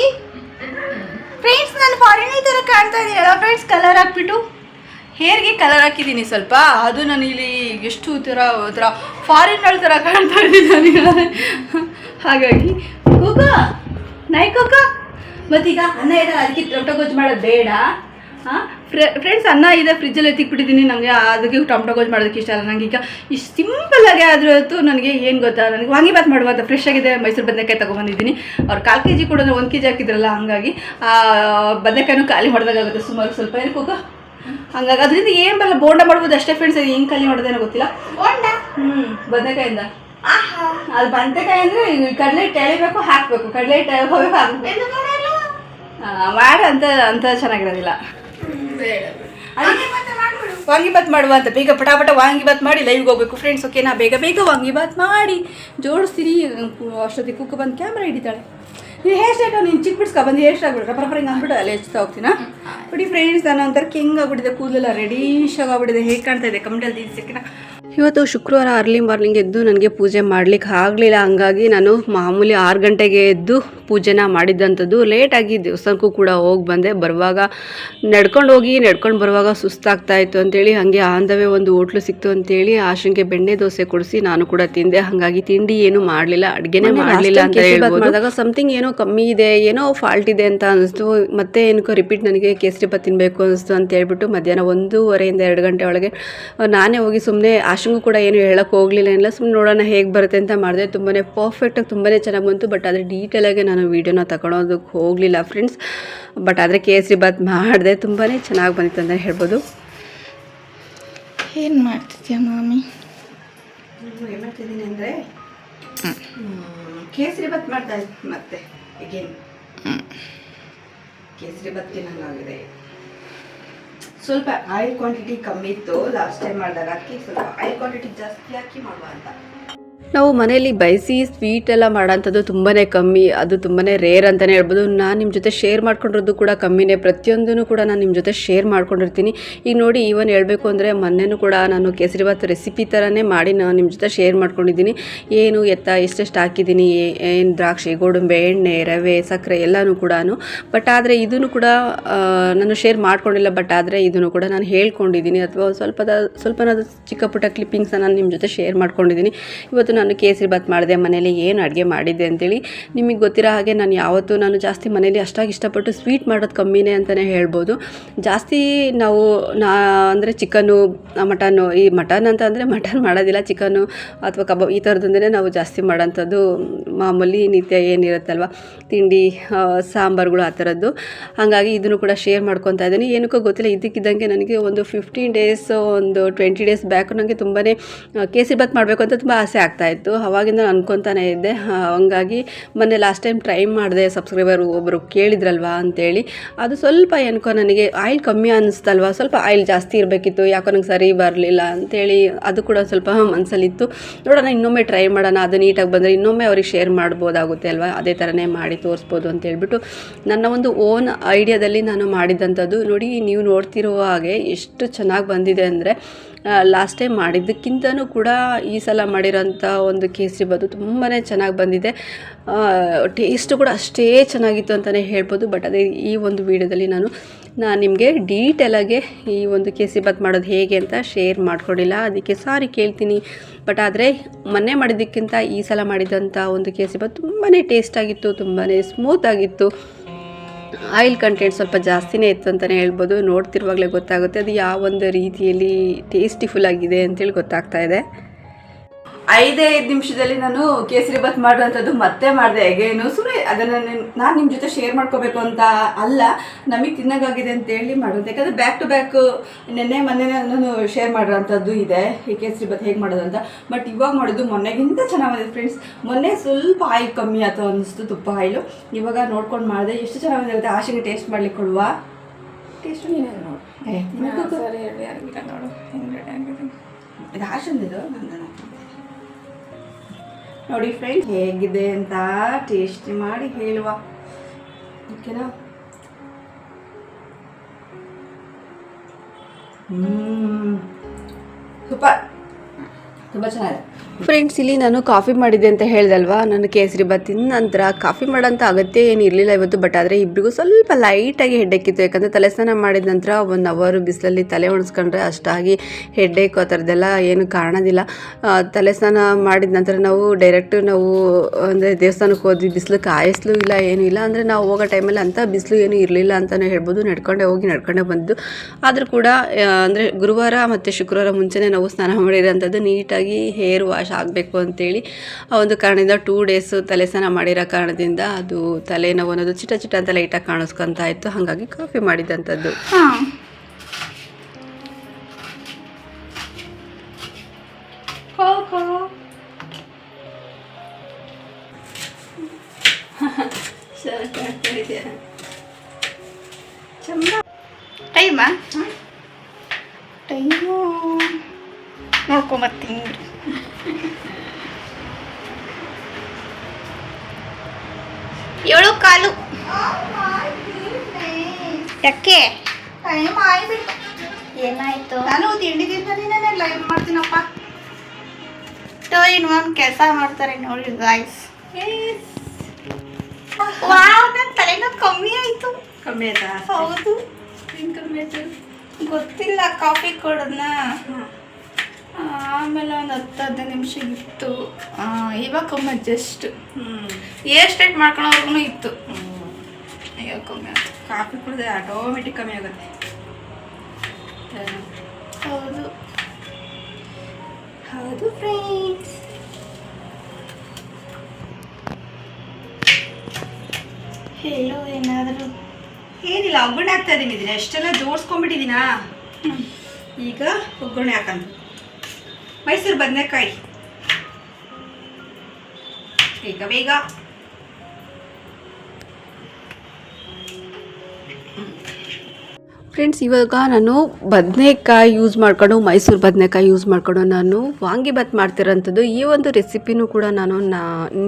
ಫ್ರೆಂಡ್ಸ್ ನಾನು ಫಾರಿನ್ ಥರ ಕಾಣ್ತಾ ಇದ್ದೀನಲ್ಲ ಫ್ರೆಂಡ್ಸ್ ಕಲರ್ ಹಾಕ್ಬಿಟ್ಟು. ಹೇರ್ಗೆ ಕಲರ್ ಹಾಕಿದ್ದೀನಿ ಸ್ವಲ್ಪ. ಅದು ನಾನು ಇಲ್ಲಿ ಎಷ್ಟು ಥರ ಥರ ಫಾರಿನ್ ಥರ ಕಾಣ್ತಾ ಇದ್ದೀನಿ ಹಾಗಾಗಿ ಕೋಕ ನೈ ಕೋಕ ಮತ್ತೀಗ ಅನ್ನ ಇದೆ, ಅದಕ್ಕೆ ಟೊಮಟೊ ಗೊಜ್ಜು ಮಾಡೋದು ಬೇಡ. ಹಾಂ? ಫ್ರೆಂಡ್ಸ್ ಅನ್ನ ಇದೆ ಫ್ರಿಜ್ಜಲ್ಲಿ ಎತ್ತಿಕ್ಬಿಟ್ಟಿದ್ದೀನಿ ನನಗೆ ಅದಕ್ಕೆ ಟೊಮಟೊ ಗೊಜ್ಜು ಮಾಡೋದಕ್ಕೆ ಇಷ್ಟ ಅಲ್ಲ. ನನಗೆ ಈಗ ಇಷ್ಟು ಸಿಂಪಲ್ಲಾಗಿ ಆದರೂ ಹೊತ್ತು ನನಗೆ ಏನು ಗೊತ್ತಾ? ನನಗೆ ವಾಂಗಿಬಾತ್ ಮಾಡುವಂಥ ಫ್ರೆಶ್ ಆಗಿದೆ, ಮೈಸೂರು ಬದನೆಕಾಯಿ ತೊಗೊಂಬಂದಿದ್ದೀನಿ. ಅವ್ರು ಕಾಲು ಕೆ ಜಿ ಕೊಡೋದ್ರೆ ಒಂದು ಕೆ ಜಿ ಹಾಕಿದ್ರಲ್ಲ, ಹಾಗಾಗಿ ಬದನೆಕಾಯಿನೂ ಖಾಲಿ ಮಾಡಿದಾಗುತ್ತೆ ಸುಮಾರು ಸ್ವಲ್ಪ. ಏನು ಹೋಗ ಹಂಗಾಗಿ ಅದರಿಂದ ಏನು ಬರಲ್ಲ ಬೋಂಡ ಮಾಡ್ಬೋದು ಅಷ್ಟೇ ಫ್ರೆಂಡ್ಸ್ ಹೆಂಗೆ ಕಲಿ ಮಾಡೋದೇನೋ ಗೊತ್ತಿಲ್ಲ. ಬೋಂಡ? ಹ್ಞೂ ಬದನೆಕಾಯಿಂದ. ಅದು ಬಂತೆಕಾಯಿ ಅಂದರೆ ಕಡಲೆ ಟೆಳಿಬೇಕು ಹಾಕಬೇಕು. ಕಡಲೆ ಹಾಕಬೇಕು. ಮಾಡ ಅಂತ ಅಂತ ಚೆನ್ನಾಗಿರೋದಿಲ್ಲ. ವಾಂಗಿಬಾತ್ ಮಾಡುವ ಅಂತ. ಬೇಗ ಪಟಾಪಟ ವಾಂಗಿಬಾತ್ ಮಾಡಿ ಲೈವ್ಗೆ ಹೋಗ್ಬೇಕು. ಫ್ರೆಂಡ್ಸ್ ಓಕೆನಾ ಬೇಗ ಬೇಗ ವಾಂಗಿಬಾತ್ ಮಾಡಿ. ಜೋಡಿಸ್ತೀನಿ. ಅಷ್ಟೊತ್ತಿಗೆ ಕುಕ್ಕ ಬಂದು ಕ್ಯಾಮ್ರಾ ಹಿಡಿತಾಳೆ. ನೀನು ಹೇರ್ ಸ್ಟೈಲ್ ನೀನು ಚಿಕ್ಕ ಬಿಡ್ಸ್ಕೊ ಬಂದು ಹೇರ್ ಸ್ಟೈಲ್ ಬಿಡ್ರೆ ಪರಪರ ಹಿಂಗೆ ಅಂದ್ಬಿಟ್ಟು ಅಲ್ಲಿ ಹೆಚ್ಚುತ್ತಾ ಹೋಗ್ತೀನ? ಬಿಡಿ ಫ್ರೆಂಡ್ಸ್ ನಾನು ಒಂಥರ ಕಿಂಗ್ ಆಗ್ಬಿಟ್ಟಿದೆ ಕೂದಲೆಲ್ಲ ರೆಡೀಶ್ ಆಗೋಗ್ಬಿಟ್ಟಿದೆ ಹೇಗೆ ಕಾಣ್ತಾ ಇದೆ? ಕಮೆಂಟಲ್ಲಿ ಸಿಕ್ಕಿನ. ಇವತ್ತು ಶುಕ್ರವಾರ ಅರ್ಲಿ ಮಾರ್ನಿಂಗ್ ಎದ್ದು ನನಗೆ ಪೂಜೆ ಮಾಡ್ಲಿಕ್ಕೆ ಆಗಲಿಲ್ಲ. ಹಂಗಾಗಿ ನಾನು ಮಾಮೂಲಿ ಆರು ಗಂಟೆಗೆ ಎದ್ದು ಪೂಜೆನ ಮಾಡಿದ್ದಂಥದ್ದು. ಲೇಟಾಗಿ ದೇವಸ್ಥಾನಕ್ಕೂ ಕೂಡ ಹೋಗಿ ಬಂದೆ. ಬರುವಾಗ ನಡ್ಕೊಂಡು ಹೋಗಿ ನಡ್ಕೊಂಡು ಬರುವಾಗ ಸುಸ್ತಾಗ್ತಾ ಇತ್ತು ಅಂತೇಳಿ ಹಾಗೆ ಆಂದವೇ ಒಂದು ಹೋಟ್ಲು ಸಿಕ್ತು ಅಂತೇಳಿ ಆಶಂಗೆ ಬೆಣ್ಣೆ ದೋಸೆ ಕೊಡಿಸಿ ನಾನು ಕೂಡ ತಿಂದೆ. ಹಾಗಾಗಿ ತಿಂಡಿ ಏನು ಮಾಡಲಿಲ್ಲ ಅಡುಗೆನೇ ಮಾಡಲಿಲ್ಲ ಅಂತ ಹೇಳಿದಾಗ ಸಮಥಿಂಗ್ ಏನೋ ಕಮ್ಮಿ ಇದೆ ಏನೋ ಫಾಲ್ಟ್ ಇದೆ ಅಂತ ಅನಿಸ್ತು. ಮತ್ತೆ ಏನಕ್ಕೋ ರಿಪೀಟ್ ನನಗೆ ಕೇಸರಿ ಬಾತ್ ತಿನ್ನಬೇಕು ಅನಿಸ್ತು ಅಂತ ಹೇಳ್ಬಿಟ್ಟು ಮಧ್ಯಾಹ್ನ ಒಂದೂವರೆಯಿಂದ ಎರಡು ಗಂಟೆ ಒಳಗೆ ನಾನೇ ಹೋಗಿ ಸುಮ್ಮನೆ ಆಶಂಗು ಕೂಡ ಏನು ಹೇಳೋಕ್ಕೆ ಹೋಗಲಿಲ್ಲ ಇಲ್ಲ ಸುಮ್ಮನೆ ನೋಡೋಣ ಹೇಗೆ ಬರುತ್ತೆ ಅಂತ ಮಾಡಿದೆ. ತುಂಬಾ ಪರ್ಫೆಕ್ಟಾಗಿ ತುಂಬಾ ಚೆನ್ನಾಗಿ ಬಂತು ಬಟ್ ಆದರೆ ಡೀಟೇಲಾಗಿ ನಾನು ವೀಡಿಯೋನ ತಗೊಳೋದಕ್ಕೆ ಹೋಗಲಿಲ್ಲ ಫ್ರೆಂಡ್ಸ್ ಬಟ್ ಆದರೆ ಕೇಸರಿ ಬಾತ್ ಮಾಡಿದೆ ತುಂಬಾ ಚೆನ್ನಾಗಿ ಬಂದಿತ್ತು ಅಂತ ಹೇಳ್ಬೋದು. ಏನು ಮಾಡ್ತಿದ್ಯಾ ಮಾಮಿ? ಏನು ಮಾಡ್ತಿದ್ದೀನಿ ಅಂದರೆ ಕೇಸರಿ ಬತ್ ಮಾಡ್ತಾ ಇದ್ದೀನಿ ಮತ್ತೆ. ಈಗೇನು ಕೇಸರಿ ಬತ್ತಿ ತಿನ್ನಂಗಾಗಿದೆ ಸ್ವಲ್ಪ ಆಯಿಲ್ ಕ್ವಾಂಟಿಟಿ ಕಮ್ಮಿ ಇತ್ತು. ಲಾಸ್ಟ್ ಟೈಮ್ ಮಾಡಿದಾಗ ಅಕ್ಕಿ ಸ್ವಲ್ಪ ಆಯಿಲ್ ಕ್ವಾಂಟಿಟಿ ಜಾಸ್ತಿ ಹಾಕಿ ಮಾಡುವ ಅಂತ. ನಾವು ಮನೆಯಲ್ಲಿ ಬಯಸಿ ಸ್ವೀಟ್ ಎಲ್ಲ ಮಾಡೋಂಥದ್ದು ತುಂಬಾ ಕಮ್ಮಿ. ಅದು ತುಂಬಾ ರೇರ್ ಅಂತಲೇ ಹೇಳ್ಬೋದು. ನಾನು ನಿಮ್ಮ ಜೊತೆ ಶೇರ್ ಮಾಡ್ಕೊಂಡಿರೋದು ಕೂಡ ಕಮ್ಮಿನೇ. ಪ್ರತಿಯೊಂದೂ ಕೂಡ ನಾನು ನಿಮ್ಮ ಜೊತೆ ಶೇರ್ ಮಾಡ್ಕೊಂಡಿರ್ತೀನಿ. ಈಗ ನೋಡಿ ಈವನ್ ಹೇಳಬೇಕು ಅಂದರೆ ಮೊನ್ನೆನೂ ಕೂಡ ನಾನು ಕೇಸರಿಬಾತ್ ರೆಸಿಪಿ ಥರನೇ ಮಾಡಿ ನಾನು ನಿಮ್ಮ ಜೊತೆ ಶೇರ್ ಮಾಡ್ಕೊಂಡಿದ್ದೀನಿ. ಏನು ಎತ್ತ, ಎಷ್ಟೆಷ್ಟು ಹಾಕಿದ್ದೀನಿ ಏನು ದ್ರಾಕ್ಷಿ, ಗೋಡಂಬೆ, ಎಣ್ಣೆ, ರವೆ, ಸಕ್ಕರೆ ಎಲ್ಲನೂ ಕೂಡ ಬಟ್ ಆದರೆ ಇದನ್ನು ಕೂಡ ನಾನು ಶೇರ್ ಮಾಡ್ಕೊಂಡಿಲ್ಲ. ಬಟ್ ಆದರೆ ಇದನ್ನು ಕೂಡ ನಾನು ಹೇಳ್ಕೊಂಡಿದ್ದೀನಿ. ಅಥವಾ ಸ್ವಲ್ಪದ ಸ್ವಲ್ಪನಾದ ಚಿಕ್ಕ ಪುಟ್ಟ ಕ್ಲಿಪ್ಪಿಂಗ್ಸನ್ನು ನಾನು ನಿಮ್ಮ ಜೊತೆ ಶೇರ್ ಮಾಡ್ಕೊಂಡಿದ್ದೀನಿ. ಇವತ್ತು ನಾನು ಕೇಸರಿ ಬಾತ್ ಮಾಡಿದೆ, ಮನೇಲಿ ಏನು ಅಡುಗೆ ಮಾಡಿದ್ದೆ ಅಂತೇಳಿ ನಿಮಗೆ ಗೊತ್ತಿರೋ ಹಾಗೆ ನಾನು ಯಾವತ್ತೂ ನಾನು ಜಾಸ್ತಿ ಮನೇಲಿ ಅಷ್ಟಾಗಿ ಇಷ್ಟಪಟ್ಟು ಸ್ವೀಟ್ ಮಾಡೋದು ಕಮ್ಮಿನೇ ಅಂತಲೇ ಹೇಳ್ಬೋದು. ಜಾಸ್ತಿ ನಾವು ನಾ ಅಂದರೆ ಚಿಕನ್ನು, ಮಟನ್ನು, ಈ ಮಟನ್ ಅಂತ ಅಂದರೆ ಮಟನ್ ಮಾಡೋದಿಲ್ಲ, ಚಿಕನ್ನು ಅಥವಾ ಕಬಾಬ್ ಈ ಥರದಂದರೆ ನಾವು ಜಾಸ್ತಿ ಮಾಡೋಂಥದ್ದು ಮಾಮೂಲಿ ನಿತ್ಯ ಏನಿರುತ್ತಲ್ವ, ತಿಂಡಿ ಸಾಂಬಾರುಗಳು ಆ ಥರದ್ದು. ಹಾಗಾಗಿ ಇದನ್ನು ಕೂಡ ಶೇರ್ ಮಾಡ್ಕೊತಾ ಇದ್ದೀನಿ. ಏನಕ್ಕೂ ಗೊತ್ತಿಲ್ಲ ಇದಕ್ಕಿದ್ದಂಗೆ ನನಗೆ ಒಂದು ಫಿಫ್ಟೀನ್ ಡೇಸ್ ಒಂದು ಟ್ವೆಂಟಿ ಡೇಸ್ ಬ್ಯಾಕ್ ನನಗೆ ತುಂಬಾ ಕೇಸರಿ ಬಾತ್ ಮಾಡಬೇಕು ಅಂತ ತುಂಬ ಆಸೆ ಆಗ್ತಾ ಇತ್ತು ಅವಾಗಿಂದ ಅನ್ಕೊತಾನೆ ಇದ್ದೆ. ಹಂಗಾಗಿ ಮೊನ್ನೆ ಲಾಸ್ಟ್ ಟೈಮ್ ಟ್ರೈ ಮಾಡಿದೆ. ಸಬ್ಸ್ಕ್ರೈಬರ್ ಒಬ್ಬರು ಕೇಳಿದ್ರಲ್ವಾ ಅಂತೇಳಿ. ಅದು ಸ್ವಲ್ಪ ಏನ್ಕೋ ನನಗೆ ಆಯಿಲ್ ಕಮ್ಮಿ ಅನ್ನಿಸ್ತಲ್ವ ಸ್ವಲ್ಪ ಆಯಿಲ್ ಜಾಸ್ತಿ ಇರಬೇಕಿತ್ತು. ಯಾಕೋ ನಂಗೆ ಸರಿ ಬರಲಿಲ್ಲ ಅಂತೇಳಿ ಅದು ಕೂಡ ಸ್ವಲ್ಪ ಮನಸ್ಸಲ್ಲಿತ್ತು ನೋಡೋಣ, ಇನ್ನೊಮ್ಮೆ ಟ್ರೈ ಮಾಡೋಣ. ಅದು ನೀಟಾಗಿ ಬಂದರೆ ಇನ್ನೊಮ್ಮೆ ಅವ್ರಿಗೆ ಶೇರ್ ಮಾಡ್ಬೋದಾಗುತ್ತೆ ಅಲ್ವಾ? ಅದೇ ಥರನೇ ಮಾಡಿ ತೋರಿಸ್ಬೋದು ಅಂತ ಹೇಳ್ಬಿಟ್ಟು ನನ್ನ ಒಂದು ಓನ್ ಐಡಿಯಾದಲ್ಲಿ ನಾನು ಮಾಡಿದ್ದಂಥದ್ದು ನೋಡಿ, ನೀವು ನೋಡ್ತಿರೋ ಹಾಗೆ ಎಷ್ಟು ಚೆನ್ನಾಗಿ ಬಂದಿದೆ ಅಂದರೆ ಲಾಸ್ಟ್ ಟೈಮ್ ಮಾಡಿದ್ದಕ್ಕಿಂತನೂ ಕೂಡ ಈ ಸಲ ಮಾಡಿರೋಂಥ ಒಂದು ಕೇಸರಿ ಬಾತು ತುಂಬಾ ಚೆನ್ನಾಗಿ ಬಂದಿದೆ. ಟೇಸ್ಟು ಕೂಡ ಅಷ್ಟೇ ಚೆನ್ನಾಗಿತ್ತು ಅಂತಲೇ ಹೇಳ್ಬೋದು ಬಟ್ ಅದೇ ಈ ಒಂದು ವಿಡಿಯೋದಲ್ಲಿ ನಾನು ನಾನು ನಿಮಗೆ ಡೀಟೇಲಾಗೆ ಈ ಒಂದು ಕೇಸರಿ ಬಾತ್ ಮಾಡೋದು ಹೇಗೆ ಅಂತ ಶೇರ್ ಮಾಡ್ಕೊಂಡಿಲ್ಲ. ಅದಕ್ಕೆ ಸಾರಿ ಕೇಳ್ತೀನಿ ಬಟ್ ಆದರೆ ಮೊನ್ನೆ ಮಾಡಿದ್ದಕ್ಕಿಂತ ಈ ಸಲ ಮಾಡಿದಂಥ ಒಂದು ಕೇಸರಿ ಬಾತ್ ತುಂಬಾ ಟೇಸ್ಟಾಗಿತ್ತು ತುಂಬಾ ಸ್ಮೂತ್ ಆಗಿತ್ತು. ಆಯಿಲ್ ಕಂಟೆಂಟ್ ಸ್ವಲ್ಪ ಜಾಸ್ತಿನೇ ಇತ್ತು ಅಂತಲೇ ಹೇಳ್ಬೋದು. ನೋಡ್ತಿರುವಾಗಲೇ ಗೊತ್ತಾಗುತ್ತೆ. ಅದು ಯಾವ ಒಂದು ರೀತಿಯಲ್ಲಿ ಟೇಸ್ಟಿಫುಲ್ ಆಗಿದೆ ಅಂತೇಳಿ ಗೊತ್ತಾಗ್ತಾ ಇದೆ. ಐದೇ ಐದು ನಿಮಿಷದಲ್ಲಿ ನಾನು ಕೇಸರಿ ಬಾತ್ ಮಾಡುವಂಥದ್ದು ಮತ್ತೆ ಮಾಡಿದೆ. ಹೇಗೇನು ಸುಮ್ಮನೆ ಅದನ್ನು ನಾನು ನಿಮ್ಮ ಜೊತೆ ಶೇರ್ ಮಾಡ್ಕೋಬೇಕು ಅಂತ ಅಲ್ಲ ನಮಗೆ ತಿನ್ನೋಕ್ಕಾಗಿದೆ ಅಂತೇಳಿ ಮಾಡೋದು ಯಾಕಂದರೆ ಬ್ಯಾಕ್ ಟು ಬ್ಯಾಕ್ ನಿನ್ನೆ ಮೊನ್ನೆ ನಾನು ಶೇರ್ ಮಾಡೋವಂಥದ್ದು ಇದೆ. ಈ ಕೇಸರಿ ಬಾತ್ ಹೇಗೆ ಮಾಡೋದು ಅಂತ. ಬಟ್ ಇವಾಗ ಮಾಡೋದು ಮೊನ್ನೆಗಿಂತ ಚೆನ್ನಾಗಿದೆ ಫ್ರೆಂಡ್ಸ್ ಮೊನ್ನೆ ಸ್ವಲ್ಪ ಆಯಿಲ್ ಕಮ್ಮಿ ಆಯ್ತು ಅನ್ನಿಸ್ತು ತುಪ್ಪ ಆಯಿಲು. ಇವಾಗ ನೋಡ್ಕೊಂಡು ಮಾಡಿದೆ. ಎಷ್ಟು ಚೆನ್ನಾಗಿದೆ ಬಂದಿರುತ್ತೆ ಆಶೆಗೆ ಟೇಸ್ಟ್ ಮಾಡ್ಲಿಕ್ಕೆ ಕೊಡುವ? ಟೇಸ್ಟು ನೀನೇ ನೋಡು. ready ಆಗಿದೆ. ಇದು. ನಾನು ನಂದನ ನೋಡಿ ಫ್ರೆಂಡ್ ಹೇಗಿದೆ ಅಂತ ಟೇಸ್ಟ್ ಮಾಡಿ ಹೇಳುವ. ಓಕೆನಾ? ಸೂಪರ್. ತುಂಬ ಚೆನ್ನಾಗಿದೆ. ಫ್ರೆಂಡ್ಸ್ ಇಲ್ಲಿ ನಾನು ಕಾಫಿ ಮಾಡಿದೆ ಅಂತ ಹೇಳ್ದಲ್ವಾ? ನಾನು ಕೇಸರಿ ಬಾತ್ ತಿಂದ ನಂತರ ಕಾಫಿ ಮಾಡೋಂಥ ಅಗತ್ಯ ಏನು ಇರಲಿಲ್ಲ ಇವತ್ತು ಬಟ್ ಆದರೆ ಇಬ್ಬರಿಗೂ ಸ್ವಲ್ಪ ಲೈಟಾಗಿ ಹೆಡ್ಡೇಕಿತ್ತು ಯಾಕಂದರೆ ತಲೆ ಸ್ನಾನ ಮಾಡಿದ ನಂತರ ಒಂದು ಅವರು ಬಿಸಿಲಲ್ಲಿ ತಲೆ ಒಣಸ್ಕೊಂಡ್ರೆ ಅಷ್ಟಾಗಿ ಹೆಡ್ಡೇಕು ಆ ಥರದ್ದೆಲ್ಲ ಏನು ಕಾಣೋದಿಲ್ಲ ಆ, ತಲೆ ಸ್ನಾನ ಮಾಡಿದ ನಂತರ ನಾವು ಡೈರೆಕ್ಟ್ ನಾವು ಅಂದರೆ ದೇವಸ್ಥಾನಕ್ಕೆ ಹೋದ್ವಿ. ಬಿಸಿಲು ಕಾಯಿಸ್ಲು ಇಲ್ಲ ಏನೂ ಇಲ್ಲ. ಅಂದರೆ ನಾವು ಹೋಗೋ ಟೈಮಲ್ಲಿ ಅಂಥ ಬಿಸಿಲು ಏನೂ ಇರಲಿಲ್ಲ ಅಂತಲೇ ಹೇಳ್ಬೋದು. ನಡ್ಕೊಂಡೇ ಹೋಗಿ ನಡ್ಕೊಂಡೇ ಬಂದು ಆದರೂ ಕೂಡ ಅಂದರೆ ಗುರುವಾರ ಮತ್ತು ಶುಕ್ರವಾರ ಮುಂಚೆನೇ ನಾವು ಸ್ನಾನ ಮಾಡಿರೋಂಥದ್ದು ನೀಟಾಗಿ ಹೇರ್ ವಾಶ್ ಆಗಬೇಕು ಅಂತೇಳಿ ಆ ಒಂದು ಕಾರಣದಿಂದ ಟೂ ಡೇಸು ತಲೆ ಸ್ನಾನ ಮಾಡಿರೋ ಕಾರಣದಿಂದ ಅದು ತಲೆನೋವು ಅನ್ನೋದು ಚಿಟ ಚಿಟ ಅಂತ ಲೈಟಾಗಿ ಕಾಣಿಸ್ಕೊಂತ ಇತ್ತು. ಹಾಗಾಗಿ ಕಾಫಿ ಮಾಡಿದಂಥದ್ದು. ಏನಾಯ್ತು? ನಾನು ತಿಂಡಿ ತಿಂತಾನೆ ಲೈವ್ ಮಾಡ್ತೀನಪ್ಪ. ಟೂ ಇನ್ ಒನ್ ಕೆಲಸ ಮಾಡ್ತಾರೆ ನೋಡಿ ಗಾಯ್ಸ್ ವಾವ್ ನನ್ನ ತಲೆನೋವು ಕಮ್ಮಿ ಆಯ್ತು. ಕಮ್ಮಿ ಆಯ್ತಾ? ಹೌದು. ಏನು ಕಮ್ಮಿ ಆಯ್ತು? ಗೊತ್ತಿಲ್ಲ ಕಾಫಿ ಕೊಡೋದನ್ನ. ಆಮೇಲೆ ಒಂದು ಹತ್ತು ಹದಿನೈದು ನಿಮಿಷ ಇತ್ತು. ಇವಾಗ ಕಮ್ಮಿ ಜಸ್ಟ್ ಏರ್ ಸ್ಟ್ರೈಟ್ ಮಾಡ್ಕೊಳೋರ್ಗು ಇತ್ತು. ಅಯ್ಯೋ ಕಮ್ಮಿ ಆಯ್ತು. ಕಾಫಿ ಕುಡಿದ್ರೆ ಆಟೋಮೆಟಿಕ್ ಕಮ್ಮಿ ಆಗುತ್ತೆ. ಹೌದು. ಹೌದು ಫ್ರೆಂಡ್ಸ್ ಹೇಳು ಏನಾದರೂ? ಏನಿಲ್ಲ ಒಗ್ಗರಣೆ ಹಾಕ್ತಾ ಇದ್ದೀನಿ ಇದನ್ನ ಅಷ್ಟೆಲ್ಲ ಜೋಡಿಸ್ಕೊಂಡ್ಬಿಟ್ಟಿದ್ದೀನಾ? ಈಗ ಒಗ್ಗರಣೆ ಹಾಕಂತ ಮೈಸೂರು ಬದನೆಕಾಯಿ. ಈಗ ಬೇಗ. ಫ್ರೆಂಡ್ಸ್, ಇವಾಗ ನಾನು ಬದನೆಕಾಯಿ ಯೂಸ್ ಮಾಡ್ಕೊಂಡು, ಮೈಸೂರು ಬದನೆಕಾಯಿ ಯೂಸ್ ಮಾಡ್ಕೊಂಡು ನಾನು ವಾಂಗಿಬಾತ್ ಮಾಡ್ತಿರೋಂಥದ್ದು. ಈ ಒಂದು ರೆಸಿಪಿನೂ ಕೂಡ ನಾನು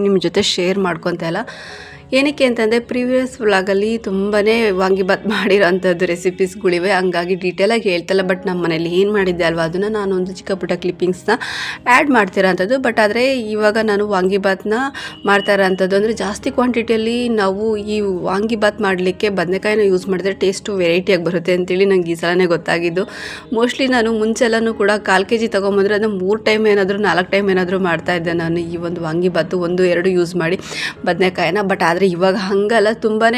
ನಿಮ್ಮ ಜೊತೆ ಶೇರ್ ಮಾಡ್ಕೊತಾ ಇಲ್ಲ ಏನಕ್ಕೆ ಅಂತಂದರೆ ಪ್ರೀವಿಯಸ್ ವ್ಲಾಗಲ್ಲಿ ತುಂಬಾ ವಾಂಗಿಬಾತ್ ಮಾಡಿರೋಂಥದ್ದು ರೆಸಿಪೀಸ್ಗಳಿವೆ ಹಂಗಾಗಿ ಡೀಟೇಲಾಗಿ ಹೇಳ್ತಲ್ಲ ಬಟ್ ನಮ್ಮ ಮನೇಲಿ ಏನು ಮಾಡಿದ್ದೆ ಅಲ್ವಾ? ಅದನ್ನು ನಾನು ಒಂದು ಚಿಕ್ಕ ಪುಟ್ಟ ಕ್ಲಿಪ್ಪಿಂಗ್ಸ್ನ ಆ್ಯಡ್ ಮಾಡ್ತಿರೋಂಥದ್ದು. ಬಟ್ ಆದರೆ ಇವಾಗ ನಾನು ವಾಂಗಿಬಾತ್ನ ಮಾಡ್ತಾ ಇರೋಂಥದ್ದು ಅಂದರೆ ಜಾಸ್ತಿ ಕ್ವಾಂಟಿಟಿಯಲ್ಲಿ ನಾವು ಈ ವಾಂಗಿಬಾತ್ ಮಾಡಲಿಕ್ಕೆ ಬದನೆಕಾಯಿನ ಯೂಸ್ ಮಾಡಿದ್ರೆ ಟೇಸ್ಟು ವೆರೈಟಿಯಾಗಿ ಬರುತ್ತೆ ಅಂತೇಳಿ ನಂಗೆ ಈ ಸಲನೇ ಗೊತ್ತಾಗಿದ್ದು. ಮೋಸ್ಟ್ಲಿ ನಾನು ಮುಂಚೆಲ್ಲನೂ ಕೂಡ ಕಾಲು ಕೆ ಜಿ ತೊಗೊಂಬಂದರೆ ಅದನ್ನು ಮೂರು ಟೈಮ್ ಏನಾದರೂ, ನಾಲ್ಕು ಟೈಮ್ ಏನಾದರೂ ಮಾಡ್ತಾ ಇದ್ದೆ ನಾನು ಈ ಒಂದು ವಾಂಗಿಬಾತು ಒಂದು, ಎರಡು ಯೂಸ್ ಮಾಡಿ ಬದನೆಕಾಯಿನ. ಬಟ್ ಆದರೆ ಇವಾಗ ಹಾಗಲ್ಲ ತುಂಬಾ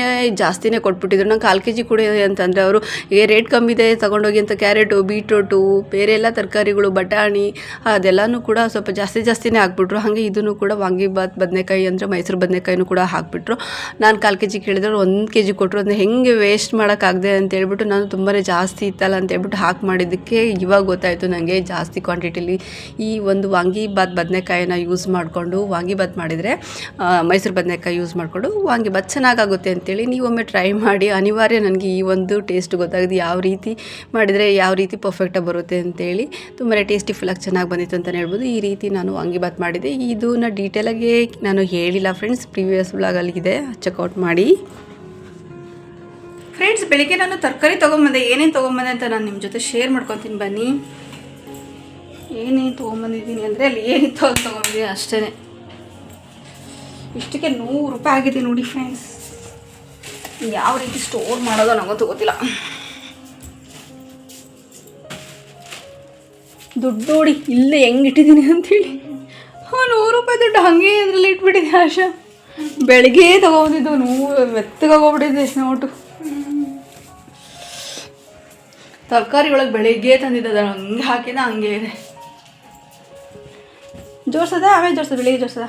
ಜಾಸ್ತಿನೇ ಕೊಟ್ಬಿಟ್ಟಿದ್ರು. ನಂಗೆ ಕಾಲು ಕೆ ಜಿ ಕೊಡಿ ಅಂತಂದರೆ ಅವರು, ಏ ರೇಟ್ ಕಮ್ಮಿ ಇದೆ, ತೊಗೊಂಡೋಗಿ ಅಂತ ಕ್ಯಾರೆಟು ಬೀಟ್ರೋಟು ಬೇರೆ ಎಲ್ಲ ತರಕಾರಿಗಳು, ಬಟಾಣಿ, ಅದೆಲ್ಲನೂ ಕೂಡ ಸ್ವಲ್ಪ ಜಾಸ್ತಿ ಜಾಸ್ತಿನೇ ಹಾಕ್ಬಿಟ್ರು. ಹಾಗೆ ಇದನ್ನು ಕೂಡ ವಾಂಗಿಬಾತ್ ಬದನೆಕಾಯಿ ಅಂದರೆ ಮೈಸೂರು ಬದನೆಕಾಯಿನೂ ಕೂಡ ಹಾಕ್ಬಿಟ್ರು. ನಾನು ಕಾಲು ಕೆ ಜಿ ಕೇಳಿದ್ರೆ ಒಂದು ಕೆ ಜಿ ಕೊಟ್ಟರು ಅದನ್ನ ಹೆಂಗೆ ವೇಸ್ಟ್ ಮಾಡೋಕ್ಕಾಗದೆ ಅಂತ ಹೇಳ್ಬಿಟ್ಟು ನಾನು ತುಂಬಾ ಜಾಸ್ತಿ ಇತ್ತಲ್ಲ ಅಂತ ಹೇಳ್ಬಿಟ್ಟು ಹಾಕಿ ಮಾಡಿದ್ದಕ್ಕೆ ಇವಾಗ ಗೊತ್ತಾಯಿತು ನನಗೆ ಜಾಸ್ತಿ ಕ್ವಾಂಟಿಟಿಲಿ ಈ ಒಂದು ವಾಂಗಿಬಾತ್ ಬದನೆಕಾಯಿನ ಯೂಸ್ ಮಾಡಿಕೊಂಡು ವಾಂಗಿಬಾತ್ ಮಾಡಿದರೆ ಮೈಸೂರು ಬದನೆಕಾಯಿ ಯೂಸ್ ಮಾಡಿಕೊಂಡು ವಾಂಗಿಬಾತ್ ಚೆನ್ನಾಗಾಗುತ್ತೆ ಅಂತೇಳಿ ನೀವೊಮ್ಮೆ ಟ್ರೈ ಮಾಡಿ, ಅನಿವಾರ್ಯ ನನಗೆ ಈ ಒಂದು ಟೇಸ್ಟ್ ಗೊತ್ತಾಗಿದೆ ಯಾವ ರೀತಿ ಮಾಡಿದರೆ ಯಾವ ರೀತಿ ಪರ್ಫೆಕ್ಟಾಗಿ ಬರುತ್ತೆ ಅಂತೇಳಿ. ತುಂಬಾ ಟೇಸ್ಟಿ ಫುಲ್ಲಾಗಿ ಚೆನ್ನಾಗಿ ಬಂದಿತ್ತು ಅಂತಲೇ ಹೇಳ್ಬೋದು. ಈ ರೀತಿ ನಾನು ವಾಂಗಿಬಾತ್ ಮಾಡಿದೆ. ಇದನ್ನ ಡೀಟೇಲಾಗಿ ನಾನು ಹೇಳಿಲ್ಲ ಫ್ರೆಂಡ್ಸ್ ಪ್ರೀವಿಯಸ್ ಬ್ಲಾಗಲ್ಲಿದೆ ಚೆಕ್ಔಟ್ ಮಾಡಿ. ಫ್ರೆಂಡ್ಸ್ ಬೆಳಿಗ್ಗೆ ನಾನು ತರಕಾರಿ ತೊಗೊಂಬಂದೆ, ಏನೇನು ತೊಗೊಂಬಂದೆ ಅಂತ ನಾನು ನಿಮ್ಮ ಜೊತೆ ಶೇರ್ ಮಾಡ್ಕೊತೀನಿ ಬನ್ನಿ. ಏನೇನು ತೊಗೊಂಬಂದಿದ್ದೀನಿ ಅಂದರೆ ಅಲ್ಲಿ ಏನಿತ್ತು ಅಂತ ತೊಗೊಂಡಿದ್ದೀನಿ ಅಷ್ಟೇ ಇಷ್ಟಕ್ಕೆ ನೂರು ರೂಪಾಯಿ ಆಗಿದೆ ನೋಡಿ ಫ್ರೆಂಡ್ಸ್ ಯಾವ ರೀತಿ ಸ್ಟೋರ್ ಮಾಡೋದೋ ನನಗಂತೂ ಗೊತ್ತಿಲ್ಲ. ದುಡ್ಡು ನೋಡಿ ಇಲ್ಲೇ ಹೆಂಗೆ ಇಟ್ಟಿದ್ದೀನಿ ಅಂತೇಳಿ. ಹಾಂ, ನೂರು ರೂಪಾಯಿ ದುಡ್ಡು ಹಾಗೆ ಅದರಲ್ಲಿ ಇಟ್ಬಿಟ್ಟಿದೆ ಆಶಾ. ಬೆಳಿಗ್ಗೆ ತಗೊಬಂದಿದ್ದು ನೂರು ಮೆತ್ತಗೋಗ್ಬಿಟ್ಟಿದೆ ನೋಟು ತರಕಾರಿ ಒಳಗೆ ಬೆಳಿಗ್ಗೆ ತಂದಿದ್ದ ಹಂಗೆ ಹಾಕಿದ ಹಂಗೆ ಇದೆ. ಜೋರ್ಸದ? ಆಮೇಲೆ ಜೋರ್ಸದ? ಬೆಳಿಗ್ಗೆ ಜೋರ್ಸದ?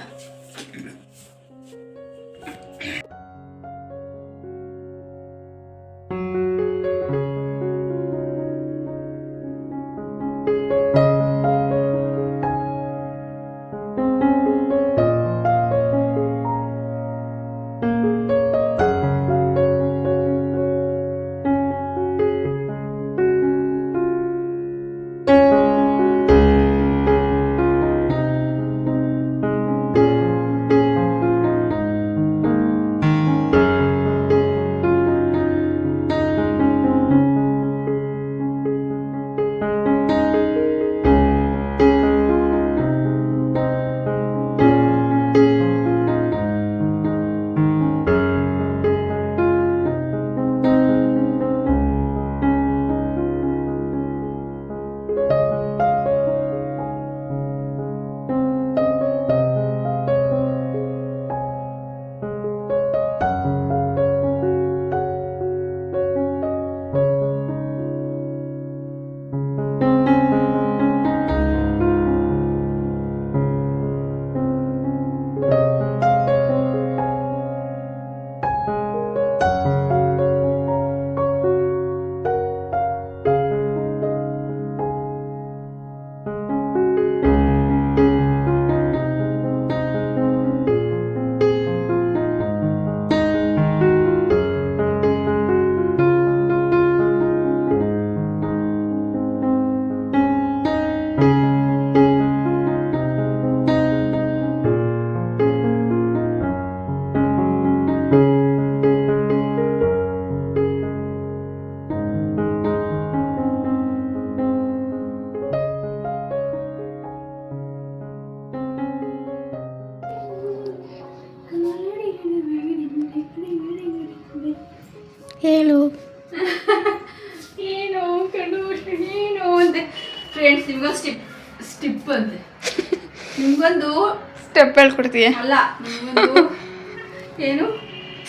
ಹೇಳು. ಏನು ಕಣ್ಣು ಏನು ಅಂತೆ? ಫ್ರೆಂಡ್ಸ್ ನಿಮ್ಗೊಂದು ಸ್ಟಿಪ್ ಸ್ಟಿಪ್ ಅಂತೆ. ನಿಮ್ಗೊಂದು ಸ್ಟೆಪ್ ಹೇಳ್ಕೊಡ್ತೀಯ? ಅಲ್ಲ ನಿಮ್ಗೊಂದು ಏನು?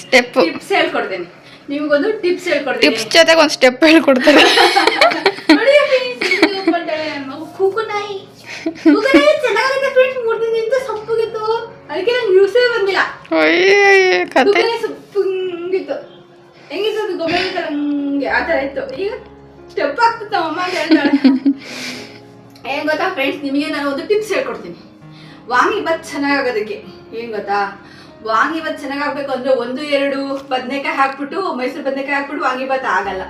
ಸ್ಟೆಪ್ ಟಿಪ್ಸ್ ಹೇಳ್ಕೊಡ್ತೀನಿ. ನಿಮ್ಗೊಂದು ಟಿಪ್ಸ್ ಹೇಳ್ಕೊಡ್ತೀನಿ. ಟಿಪ್ಸ್ ಜೊತೆಗೆ ಒಂದು ಸ್ಟೆಪ್ ಹೇಳ್ಕೊಡ್ತಾರೆ. ಇಂದ ಸಪ್ಪಗಿತ್ತು ಅದಕ್ಕೆ ನಂಗೆ ನ್ಯೂಸೇ ಬಂದಿಲ್ಲ. ಅಯ್ಯೋ ಕತೆ. ಹೆಂಗಿತ್ತು ಗೊಬ್ಬರ ಹಂಗೆ ಆ ಥರ ಇತ್ತು. ಈಗ ಸ್ಟೆಪ್ ಆಗ್ತಿತ್ತು ಅಮ್ಮ ಅಂತ ಹೇಳ್ತಾಳೆ ಏನ್ ಗೊತ್ತಾ ಫ್ರೆಂಡ್ಸ್ ನಿಮಗೆ ನಾನು ಒಂದು ಟಿಪ್ಸ್ ಹೇಳ್ಕೊಡ್ತೀನಿ. ವಾಂಗಿಬಾತ್ ಚೆನ್ನಾಗಾಗೋದಕ್ಕೆ. ಏನು ಗೊತ್ತಾ? ವಾಂಗಿಬಾತ್ ಚೆನ್ನಾಗಾಗ್ಬೇಕು ಅಂದ್ರೆ ಒಂದು, ಎರಡು ಬದನೆಕಾಯಿ ಹಾಕ್ಬಿಟ್ಟು, ಮೈಸೂರು ಬದನೆಕಾಯಿ ಹಾಕ್ಬಿಟ್ಟು ವಾಂಗಿಬಾತ್ ಆಗಲ್ಲ.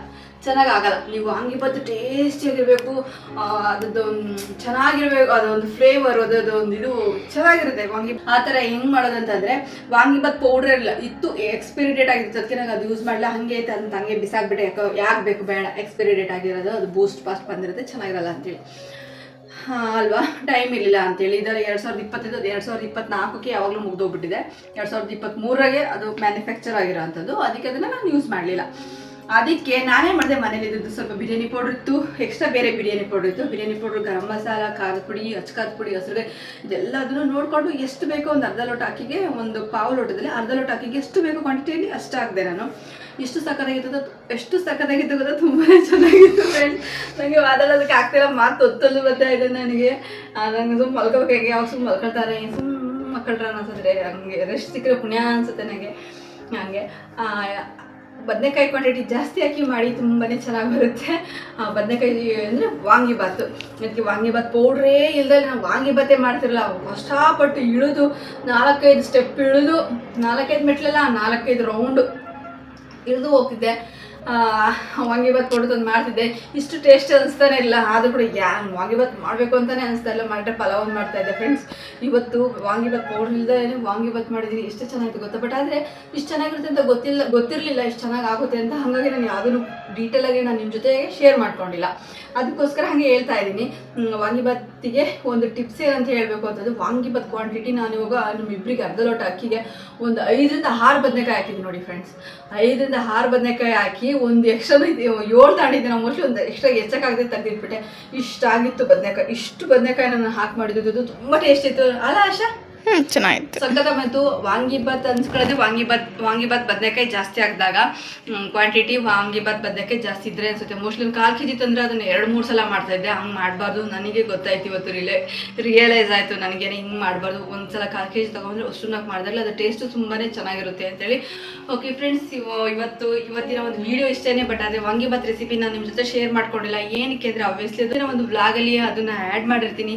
ಚೆನ್ನಾಗಿ ಆಗಲ್ಲ ನೀವು ವಾಂಗಿಬಾತ್ ಟೇಸ್ಟಿಯಾಗಿರ್ಬೇಕು ಅದದ್ದು ಚೆನ್ನಾಗಿರ್ಬೇಕು, ಅದೊಂದು ಫ್ಲೇವರ್ ಅದೊಂದು ಒಂದು ಇದು ಚೆನ್ನಾಗಿರುತ್ತೆ ವಾಂಗಿ ಆ ಥರ ಹೆಂಗ್ ಮಾಡೋದಂತಂದ್ರೆ ವಾಂಗಿಬಾತ್ ಪೌಡರ್ ಇಲ್ಲ ಇತ್ತು ಎಕ್ಸ್ಪೈರಿ ಡೇಟ್ ಆಗಿತ್ತು. ಅದಕ್ಕೆ ನಂಗೆ ಅದು ಯೂಸ್ ಮಾಡಲ್ಲ ಹಂಗೆ ಅಂತ ಹಂಗೆ ಬಿಸಾಕ್ಬಿಟ್ಟೆ. ಯಾಕೋ ಯಾಕೆ ಬೇಕು ಬೇಡ. ಎಕ್ಸ್ಪೈರಿ ಡೇಟ್ ಆಗಿರೋದು, ಅದು ಬೂಸ್ಟ್ ಫಾಸ್ಟ್ ಬಂದಿರುತ್ತೆ, ಚೆನ್ನಾಗಿರಲ್ಲ ಅಂತೇಳಿ. ಅಲ್ವಾ? ಟೈಮ್ ಇರಲಿಲ್ಲ ಅಂತೇಳಿ. ಇದರ ಎರಡು ಸಾವಿರದ ಇಪ್ಪತ್ತೈದು ಎರಡು ಸಾವಿರದ ಇಪ್ಪತ್ನಾಲ್ಕಕ್ಕೆ ಯಾವಾಗಲೂ ಮುಗ್ದೋಗ್ಬಿಟ್ಟಿದೆ. ಎರಡು ಸಾವಿರದ ಇಪ್ಪತ್ತ್ಮೂರಾಗೆ ಅದು ಮ್ಯಾನುಫ್ಯಾಕ್ಚರ್ ಆಗಿರೋ ಅಂಥದ್ದು ಅದಕ್ಕೆ ಅದನ್ನು ನಾನು ಯೂಸ್ ಮಾಡಲಿಲ್ಲ. ಅದಕ್ಕೆ ನಾನೇ ಮಾಡಿದೆ ಮನೇಲಿ ಇದ್ದು ಸ್ವಲ್ಪ ಬಿರಿಯಾನಿ ಪೌಡ್ರ್ ಇತ್ತು ಎಕ್ಸ್ಟ್ರಾ ಬೇರೆ ಬಿರಿಯಾನಿ ಪೌಡ್ರ್ ಇತ್ತು. ಬಿರಿಯಾನಿ ಪೌಡ್ರ್ ಗರಂ ಮಸಾಲ ಖಾರದ ಪುಡಿ ಅಚ್ಕಾರದ ಪುಡಿ ಹಸಿರುಗೆ ಇದೆಲ್ಲದನ್ನು ನೋಡಿಕೊಂಡು ಎಷ್ಟು ಬೇಕೋ ಒಂದು ಅರ್ಧ ಲೋಟ ಅಕ್ಕಿಗೆ ಒಂದು ಪಾವು ಲೋಟದಲ್ಲಿ ಅರ್ಧ ಲೋಟ ಅಕ್ಕಿಗೆ ಎಷ್ಟು ಬೇಕೋ ಕ್ವಾಂಟಿಟಿಯಲ್ಲಿ ಅಷ್ಟು ಹಾಕಿದೆ ನಾನು. ಎಷ್ಟು ಸಕ್ಕತ್ತಾಗಿತ್ತು ಗೊತ್ತಾ? ಎಷ್ಟು ಸಕ್ಕತ್ತಾಗಿತ್ತು ಗೊತ್ತಾ? ತುಂಬಾ ಚೆನ್ನಾಗಿತ್ತು ಫ್ರೆಂಡ್ಸ್ ನನಗೆ ಮಾತಾಡೋದಕ್ಕೆ ಆಗ್ತಿಲ್ಲ, ಮಾತು ಒತ್ತಲು ಬರ್ತಾ ಇದೆ ನನಗೆ. ನನಗೆ ಸುಮ್ಮನೆ ಮಲ್ಕೋಬೇಕು ಹೇಗೆ? ಯಾವಾಗ ಸುಮ್ಮನೆ ಮಲ್ಕೊಳ್ತಾರೆ? ಸುಮ್ಮ ಮಕ್ಕಳ್ರ ಅನ್ಸುತ್ತೆ. ಹಂಗೆ ರೆಸ್ಟ್ ಸಿಕ್ಕರೆ ಪುಣ್ಯ ಅನ್ಸುತ್ತೆ ನನಗೆ. ಹಂಗೆ. ಬದನೆಕಾಯಿ ಕ್ವಾಂಟಿಟಿ ಜಾಸ್ತಿ ಹಾಕಿ ಮಾಡಿ ತುಂಬಾ ಚೆನ್ನಾಗಿ ಬರುತ್ತೆ. ಬದನೆಕಾಯಿ ಅಂದರೆ ವಾಂಗಿಬಾತು ಅದಕ್ಕೆ ವಾಂಗಿಬಾತ್ ಪೌಡ್ರೇ ಇಲ್ಲದಲ್ಲಿ ನಾವು ವಾಂಗಿಬಾತೆ ಮಾಡ್ತಿರಲ್ಲ, ಕಷ್ಟಪಟ್ಟು ಇಳಿದು, ನಾಲ್ಕೈದು ಸ್ಟೆಪ್ ಇಳಿದು, ನಾಲ್ಕೈದು ಮೆಟ್ಲೆಲ್ಲ ನಾಲ್ಕೈದು ರೌಂಡು ಇಳಿದು ಹೋಗ್ತಿದ್ದೆ. ವಾಂಗಿಬಾತ್ ಪೌಡ್ರ್ ತಂದು ಮಾಡ್ತಿದ್ದೆ. ಇಷ್ಟು ಟೇಸ್ಟ್ ಅನಿಸ್ತಾನೆ ಇಲ್ಲ. ಆದರೂ ಕೂಡ, ಯಾ ವಾಂಗಿಬಾತ್ ಮಾಡಬೇಕು ಅಂತಲೇ ಅನಿಸ್ತಾ ಇಲ್ಲ. ಮಾಡಿದ್ರೆ ಪಲಾವ್ ಮಾಡ್ತಾ ಇದ್ದೆ ಫ್ರೆಂಡ್ಸ್ ಇವತ್ತು ವಾಂಗಿಬಾತ್ ಪೌಡ್ರಿಲ್ದೇ ವಾಂಗಿಬಾತ್ ಮಾಡಿದ್ದೀನಿ ಎಷ್ಟು ಚೆನ್ನಾಗಿತ್ತು ಗೊತ್ತಾ? ಬಟ್ ಆದರೆ ಇಷ್ಟು ಚೆನ್ನಾಗಿರುತ್ತೆ ಅಂತ ಗೊತ್ತಿಲ್ಲ, ಗೊತ್ತಿರಲಿಲ್ಲ ಇಷ್ಟು ಚೆನ್ನಾಗಿ ಆಗುತ್ತೆ ಅಂತ. ಹಾಗಾಗಿ ನಾನು ಯಾವುದೂ ಡೀಟೇಲಾಗಿ ನಾನು ನಿಮ್ಮ ಜೊತೆಗೆ ಶೇರ್ ಮಾಡ್ಕೊಂಡಿಲ್ಲ. ಅದಕ್ಕೋಸ್ಕರ ಹಾಗೆ ಹೇಳ್ತಾ ಇದ್ದೀನಿ. ವಾಂಗಿಬಾತಿಗೆ ಒಂದು ಟಿಪ್ಸ್ ಏನಂತ ಹೇಳಬೇಕು ಅಂತದ್ದು ವಾಂಗಿಬಾತ್ ಕ್ವಾಂಟಿಟಿ ನಾನು ಇವಾಗ ನಮ್ಮಿಬ್ಬರಿಗೆ ಅರ್ಧ ಲೋಟ ಅಕ್ಕಿಗೆ ಒಂದು ಐದರಿಂದ ಆರು ಬದನೆಕಾಯಿ ಹಾಕಿದ್ದೀನಿ ನೋಡಿ ಫ್ರೆಂಡ್ಸ್ ಐದರಿಂದ ಆರು ಬದನೆಕಾಯಿ ಹಾಕಿ ಒಂದು ಎಕ್ಸ್ಟ್ರಾ ಏಳು ತಾಂಡಿದ್ದೆ ನಾವು ಮೋಸ್ಟ್ಲಿ ಒಂದು ಎಕ್ಸ್ಟ್ರಾ ಹೆಚ್ಚಕ್ಕಾಗದೆ ತೆಗೆದಿಟ್ಬಿಟ್ಟೆ. ಇಷ್ಟಾಗಿತ್ತು ಬದನೆಕಾಯಿ, ಇಷ್ಟು ಬದನೆಕಾಯಿ ನಾನು ಹಾಕಿ ಮಾಡಿದ್ದು ತುಂಬ ಟೇಸ್ಟ್ ಇತ್ತು. ಅಲ್ಲ ಆಶಾ? ಚೆನ್ನಾಗಿತ್ತು. ಸಖತ್ ಬಂತು ವಾಂಗಿಬಾತ್ ಅನ್ಸ್ಕೊಳ್ಳೋದು ವಾಂಗಿಬಾತ್ ವಾಂಗಿಬಾತ್ ಬದನೆಕಾಯಿ ಜಾಸ್ತಿ ಆಗಿದಾಗ ಕ್ವಾಂಟಿಟಿ ವಾಂಗಿಬಾತ್ ಬದನೆಕಾಯಿ ಜಾಸ್ತಿ ಇದ್ರೆ ಅನ್ಸುತ್ತೆ. ಮೋಸ್ಟ್ಲಿ ಒಂದು ಕಾಲು ಕೆ ಜಿ ತಂದ್ರೆ ಅದನ್ನ ಎರಡು, ಮೂರು ಸಲ ಮಾಡ್ತಾ ಇದ್ದೆ. ಹಂಗೆ ಮಾಡಬಾರ್ದು. ನನಗೆ ಗೊತ್ತಾಯ್ತು ಇವತ್ತು ರಿಲೇ ರಿಯಲೈಸ್ ಆಯಿತು. ನನಗೇನೆ ಹಿಂಗೆ ಮಾಡಬಾರ್ದು. ಒಂದ್ಸಲ ಕಾಲು ಕೆ ಜಿ ತೊಗೊಂಡ್ರೆ ಅಷ್ಟನ್ನಾಗಿ ಮಾಡಿದ್ರೆ ಅದು ಟೇಸ್ಟು ತುಂಬಾ ಚೆನ್ನಾಗಿರುತ್ತೆ ಅಂತೇಳಿ. ಓಕೆ ಫ್ರೆಂಡ್ಸ್ ಇವತ್ತು, ಇವತ್ತಿನ ಒಂದು ವಿಡಿಯೋ ಇಷ್ಟೇ ಬಟ್ ಅದೇ ವಾಂಗಿಬಾತ್ ರೆಸಿಪಿ ನಾನು ನಿಮ್ಮ ಜೊತೆ ಶೇರ್ ಮಾಡ್ಕೊಂಡಿಲ್ಲ. ಏನಕ್ಕೆ ಅಂದರೆ ಆಬ್ವಿಯಸ್ಲಿ ಅದನ್ನ ಒಂದು ಬ್ಲಾಗಲ್ಲಿ ಅದನ್ನು ಆ್ಯಡ್ ಮಾಡಿರ್ತೀನಿ.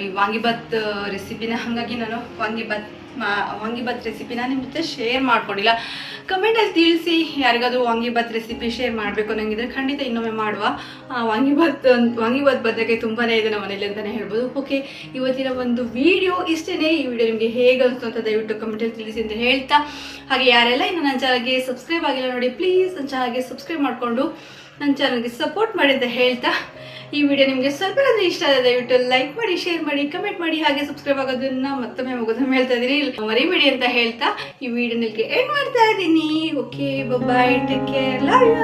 ಈ ವಾಂಗಿಬಾತ್ ರೆಸಿಪಿನ ಹಾಗಾಗಿ ನಾನು ವಾಂಗಿಬಾತ್ ಮಾ- ವಾಂಗಿಬಾತ್ ರೆಸಿಪಿನ ನಿಮ್ಮ ಜೊತೆ ಶೇರ್ ಮಾಡ್ಕೊಂಡಿಲ್ಲ. ಕಮೆಂಟಲ್ಲಿ ತಿಳಿಸಿ ಯಾರಿಗಾದರೂ ವಾಂಗಿಬಾತ್ ರೆಸಿಪಿ ಶೇರ್ ಮಾಡಬೇಕು ಅನ್ನೋಂಗಿದ್ರೆ ಖಂಡಿತ ಇನ್ನೊಮ್ಮೆ ಮಾಡುವ. ವಾಂಗಿಬಾತ್ ವಾಂಗಿಬಾತ್ ಬದನೆಕಾಯಿ ತುಂಬಾ ಇದೆ ನಮ್ಮ ಮನೇಲಿ ಅಂತಲೇ ಹೇಳ್ಬೋದು. ಓಕೆ ಇವತ್ತಿನ ಒಂದು ವಿಡಿಯೋ ಇಷ್ಟೇ ಈ ವಿಡಿಯೋ ನಿಮಗೆ ಹೇಗೆ ಅನಿಸ್ತು ಅಂತ ದಯವಿಟ್ಟು ಕಮೆಂಟಲ್ಲಿ ತಿಳಿಸಿ ಅಂತ ಹೇಳ್ತಾ. ಹಾಗೆ ಯಾರೆಲ್ಲ ಇನ್ನು ನನ್ನ ಚಾನಲ್ಗೆ ಸಬ್ಸ್ಕ್ರೈಬ್ ಆಗಿಲ್ಲ ನೋಡಿ ಪ್ಲೀಸ್ ನನ್ನ ಚಾನಲ್ಗೆ ಸಬ್ಸ್ಕ್ರೈಬ್ ಮಾಡಿಕೊಂಡು ನನ್ನ ಚಾನಲ್ಗೆ ಸಪೋರ್ಟ್ ಮಾಡಿ ಅಂತ ಹೇಳ್ತಾ. ಈ ವಿಡಿಯೋ ನಿಮಗೆ ಸ್ವಲ್ಪ ಅಂದ್ರೆ ಇಷ್ಟ ಆದರೆ ದಯವಿಟ್ಟು ಲೈಕ್ ಮಾಡಿ ಶೇರ್ ಮಾಡಿ ಕಮೆಂಟ್ ಮಾಡಿ, ಹಾಗೆ ಸಬ್ಸ್ಕ್ರೈಬ್ ಆಗೋದನ್ನ ಮತ್ತೊಮ್ಮೆ ಮಗದೊಮ್ಮೆ ಹೇಳ್ತಾ ಇದ್ದೀನಿ. ಮರಿಬೇಡಿ ಅಂತ ಹೇಳ್ತಾ ಈ ವಿಡಿಯೋ ನಿಮಗೆ ಎಂಡ್ ಮಾಡ್ತಾ ಇದ್ದೀನಿ. Okay bye take care love you